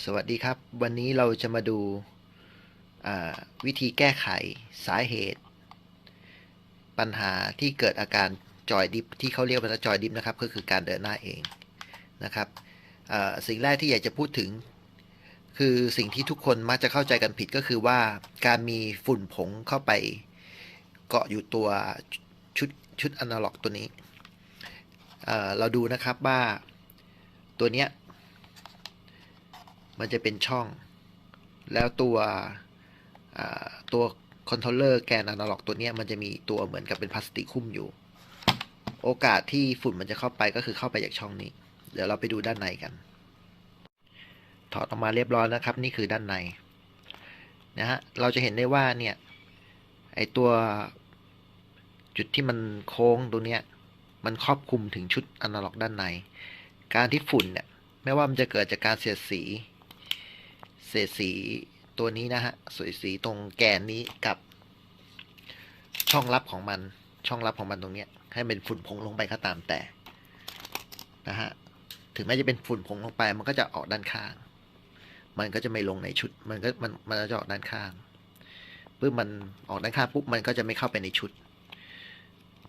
สวัสดีครับ วันนี้เราจะมาดูาวิธีแก้ไขสาเหตุ ปัญหาที่เกิดอาการจอยดิฟที่เขาเรียกว่าจอยดิฟนะครับ ก็คือการเดินหน้าเองนะครับสิ่งแรกที่อยากจะพูดถึง คือสิ่งที่ทุกคนมักจะเข้าใจกันผิดก็คือว่าการมีฝุ่นผงเข้าไปเกาะอยู่ตัวชุดชุดอนาล็อกตัวนี้เเราดูนะครับว่าตัวเนี้ย มันจะเป็นช่อง แล้วตัวตัวคอนโทรลเลอร์แกนอนาล็อกตัวนี้มันจะมีตัวเหมือนกับเป็นพลาสติกคุ้มอยู่ โอกาสที่ฝุ่นมันจะเข้าไปก็คือเข้าไปจากช่องนี้ เดี๋ยวเราไปดูด้านในกัน ถอดออกมาเรียบร้อยแล้วครับ นี่คือด้านในนะฮะเราจะเห็นได้ว่าเนี่ยไอตัวจุดที่มันโค้งตรงเนี้ยมันครอบคลุมถึงชุดอนาล็อกด้านใน การที่ฝุ่นเนี่ยไม่ว่ามันจะเกิดจากการเสียดสี เศษสีตัวนี้นะฮะสวยสีตรงแกนนี้กับ ช่องลับของมัน ช่องลับของมันตรงเนี้ย ให้เป็นฝุ่นผงลงไปก็ตามแต่นะฮะถึงแม้จะเป็นฝุ่นผงลงไปมันก็จะออกด้านข้าง มันก็จะไม่ลงในชุด มันก็มันมันจะออกด้านข้างปุ๊บมันออกด้านข้างปุ๊บมันก็จะไม่เข้าไปในชุด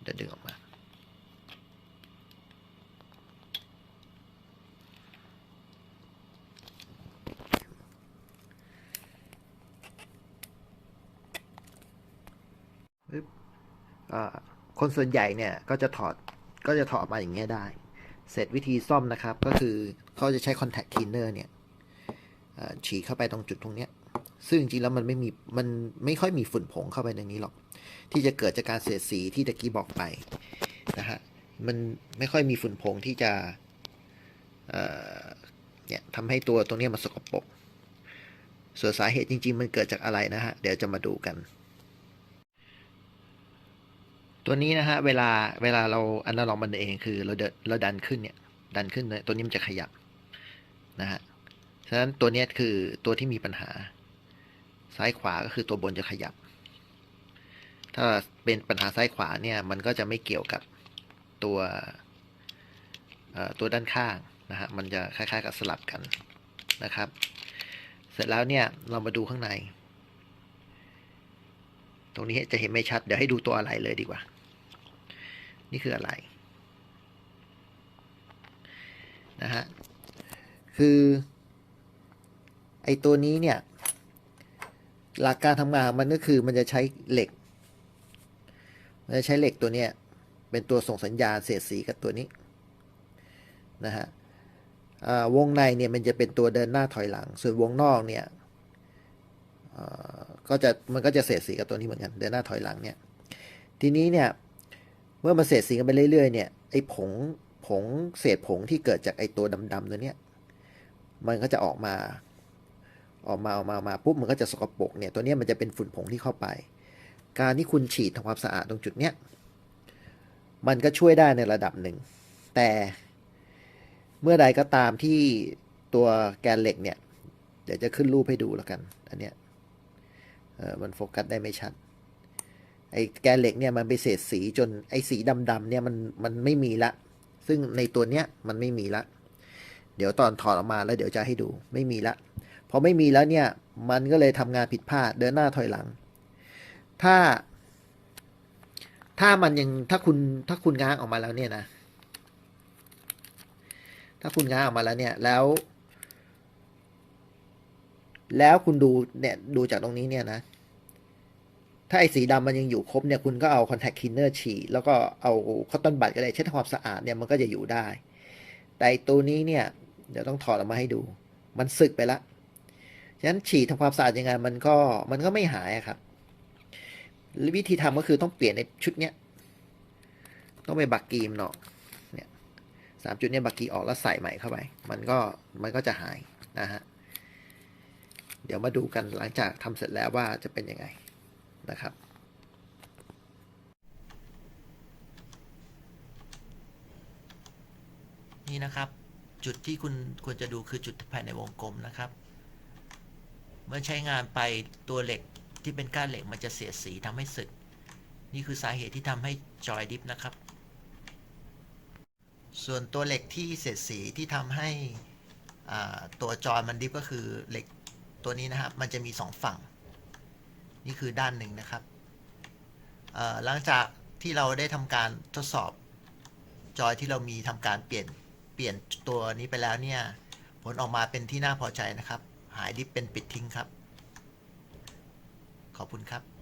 เดี๋ยวดึงออกมา คนส่วนใหญ่เนี่ยก็จะถอดก็จะถอดมาอย่างเงี้ยได้ เสร็จวิธีซ่อมนะครับ ก็คือเขาจะใช้ contact cleaner เนี่ยฉีดเข้าไปตรงจุดตรงเนี้ยซึ่งจริงๆแล้วมันไม่มีมันไม่ค่อยมีฝุ่นผงเข้าไปในนี้หรอก ที่จะเกิดจากการเสียดสีที่ตะกี้บอกไปนะฮะมันไม่ค่อยมีฝุ่นผงที่จะเเนี่ยทำให้ตัวตรงเนี้ยมันสกปรกส่วนสาเหตุจริง ๆ มันเกิดจากอะไรนะฮะ เดี๋ยวจะมาดูกัน ตัวนี้นะฮะเวลาเวลาเราอันนั้นลองมันเองคือเราเดเราดันขึ้นเนี่ยดันขึ้นเนี่ยตัวนี้มันจะขยับนะฮะฉะนั้นตัวเนี้ยคือตัวที่มีปัญหา ซ้ายขวาก็คือตัวบนจะขยับ ถ้าเป็นปัญหาซ้ายขวาเนี่ยมันก็จะไม่เกี่ยวกับตัวตัวด้านข้างนะฮะมันจะคล้ายๆกับสลับกันนะครับ เสร็จแล้วเนี่ยเรามาดูข้างใน ตรงนี้จะเห็นไม่ชัด เดี๋ยวให้ดูตัวอะไรเลยดีกว่า นี่คืออะไรนะฮะคือไอตัวนี้เนี่ยหลักการทำงานของมันก็คือมันจะใช้เหล็ก มันจะใช้เหล็กตัวเนี้ยเป็นตัวส่งสัญญาณเสียดสีกับตัวนี้นะฮะวงในเนี่ยมันจะเป็นตัวเดินหน้าถอยหลัง ส่วนวงนอกเนี่ยก็จะมันก็จะเสียดสีกับตัวนี้เหมือนกันเดินหน้าถอยหลังเนี่ยทีนี้เนี่ย เมื่อมันเสียดสีกันไปเรื่อยๆเนี่ยไอ้ผงผงเศษผงที่เกิดจากไอ้ตัวดำๆตัวเนี้ยมันก็จะออกมา ออกมาออกมาออกมาปุ๊บมันก็จะสกปรกเนี่ยตัวเนี้ยมันจะเป็นฝุ่นผงที่เข้าไป การที่คุณฉีดทำความสะอาดตรงจุดเนี้ยมันก็ช่วยได้ในระดับหนึ่ง แต่เมื่อใดก็ตามที่ตัวแกนเหล็กเนี่ย เดี๋ยวจะขึ้นรูปให้ดูแล้วกัน อันเนี้ยเออมันโฟกัสได้ไม่ชัด ไอ้แกนเหล็กเนี่ยมันไปเศษสีจนไอ้สีดำๆเนี่ยมันมันไม่มีละ ซึ่งในตัวเนี้ยมันไม่มีละ เดี๋ยวตอนถอดออกมาแล้วเดี๋ยวจะให้ดูไม่มีละพอไม่มีแล้วเนี่ยมันก็เลยทำงานผิดพลาดเดินหน้าถอยหลัง ถ้า ถ้ามันยังถ้าคุณถ้าคุณง้างออกมาแล้วเนี่ยนะถ้าคุณง้างออกมาแล้วเนี่ยแล้ว แล้วคุณดูเนี่ยดูจากตรงนี้เนี่ยนะ ถ้าไอ้สีดำมันยังอยู่ครบเนี่ยคุณก็เอา contact cleaner ฉีดแล้วก็เอาคอตตอนบัดก็ได้เช็ดทำความสะอาดเนี่ยมันก็จะอยู่ได้ แต่ตัวนี้เนี่ยเดี๋ยวต้องถอดออกมาให้ดู มันสึกไปละฉะนั้นฉีดทำความสะอาดยังไงมันก็มันก็ไม่หายครับวิธีทำก็คือต้องเปลี่ยนในชุดเนี้ยต้องไปบักกีมเนาะเนี่ยสามจุดเนี่ยบักกีออกแล้วใส่ใหม่เข้าไป มันก็มันก็จะหายนะฮะเดี๋ยวมาดูกันหลังจากทำเสร็จแล้วว่าจะเป็นยังไง นะครับ นี่นะครับจุดที่คุณควรจะดูคือจุดภายในวงกลมนะครับ เมื่อใช้งานไปตัวเหล็กที่เป็นก้านเหล็กมันจะเสียสีทำให้สึก นี่คือสาเหตุที่ทำให้จอยดิฟนะครับ ส่วนตัวเหล็กที่เสียสีที่ทำให้ตัวจอยมันดิฟก็คือเหล็กตัวนี้นะครับ มันจะมีสองฝั่ง นี่คือด้านหนึ่งนะครับเอ่อหลังจากที่เราได้ทำการทดสอบจอยที่เรามีทำการเปลี่ยนเปลี่ยนตัวนี้ไปแล้วเนี่ย ผลออกมาเป็นที่น่าพอใจนะครับ หายดิฟเป็นปิดทิ้งครับ ขอบคุณครับ